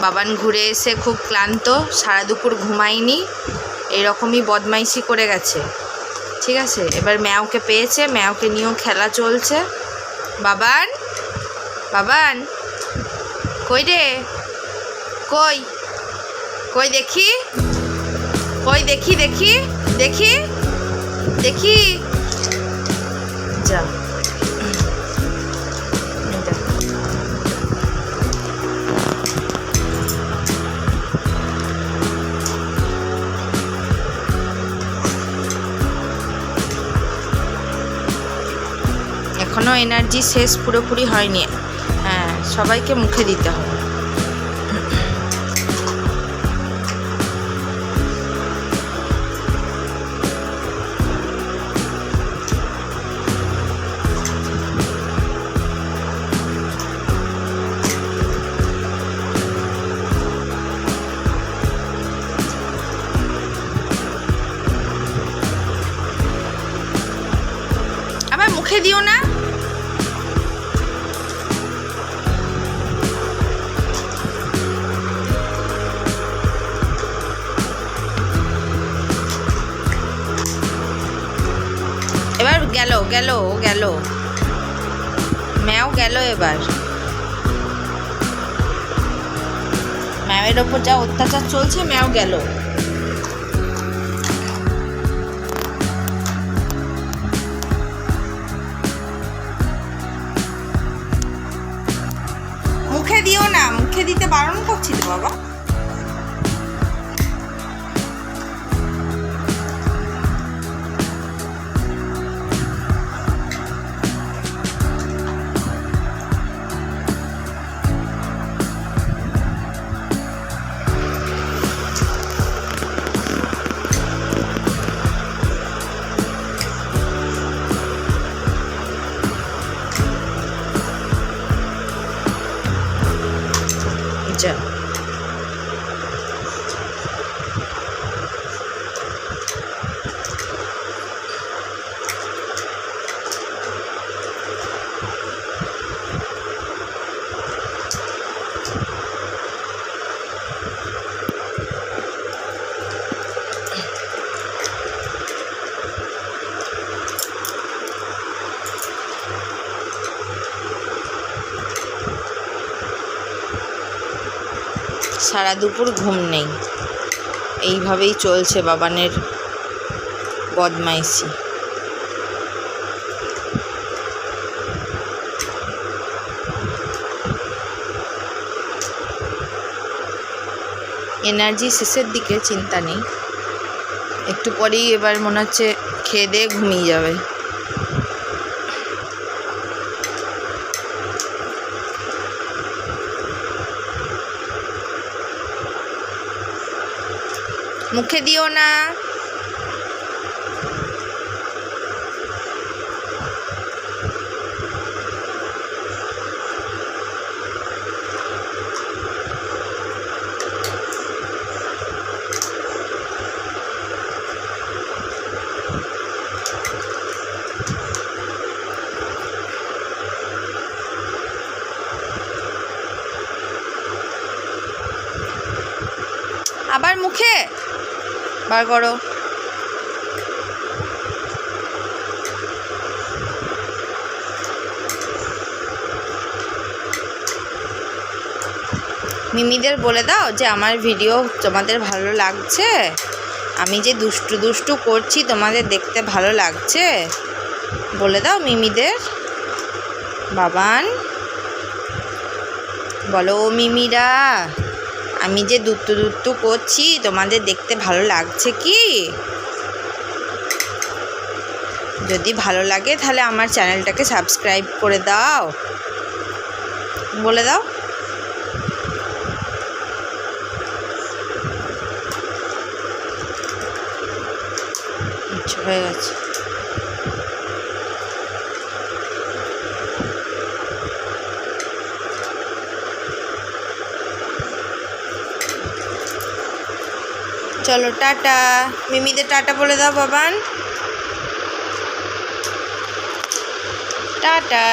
বাবান ঘুরে এসে খুব ক্লান্ত, সারা দুপুর ঘুমায়নি, এরকমই বদমাইশি করে গেছে। ঠিক আছে? এবার ম্যাওকে পেয়েছে, ম্যাওকে নিয়েও খেলা চলছে। বাবান? বাবান? কই রে? কই? কই দেখি? কই দেখি দেখি? দেখি? দেখি? যা। এখনও এনার্জি শেষ পুরোপুরি হয়নি। হ্যাঁ সবাইকে মুখে দিতে হবে। মুখে দিও না। গেল গেল, ও গেল। ম্যাও গেল এবার। ম্যামের ওপর যা অত্যাচার চলছে, ম্যাও গেল। মুখে দিও না, মুখে দিতে বারণ করছি তো বাবা। সারা দুপুর ঘুম নেই। এইভাবেই চলছে বাবানের বদমাইশি। এনার্জি শেষের দিকে চিন্তা নেই। একটু পরেই এবার মনে হচ্ছে খেয়ে দিয়ে ঘুমিয়ে যাবে। মুখে দিও না। আবার মুখে? বার করো। মিমিদের বলে দাও যে আমার ভিডিও তোমাদের ভালো লাগছে? আমি যে দুষ্টু দুষ্টু করছি তোমাদের দেখতে ভালো লাগছে? বলে দাও মিমিদের। বাবান। বলো মিমিরা। আমি যে দুত্তু দুত্তু করছি, তোমাদের দেখতে ভালো লাগছে কি? যদি ভালো লাগে তাহলে আমার চ্যানেলটাকে সাবস্ক্রাইব করে দাও। বলে দাও। আচ্ছা হয়ে গেছে। চলো টাটা। মিমিদের টাটা বলে দাও বাবান। টাটা।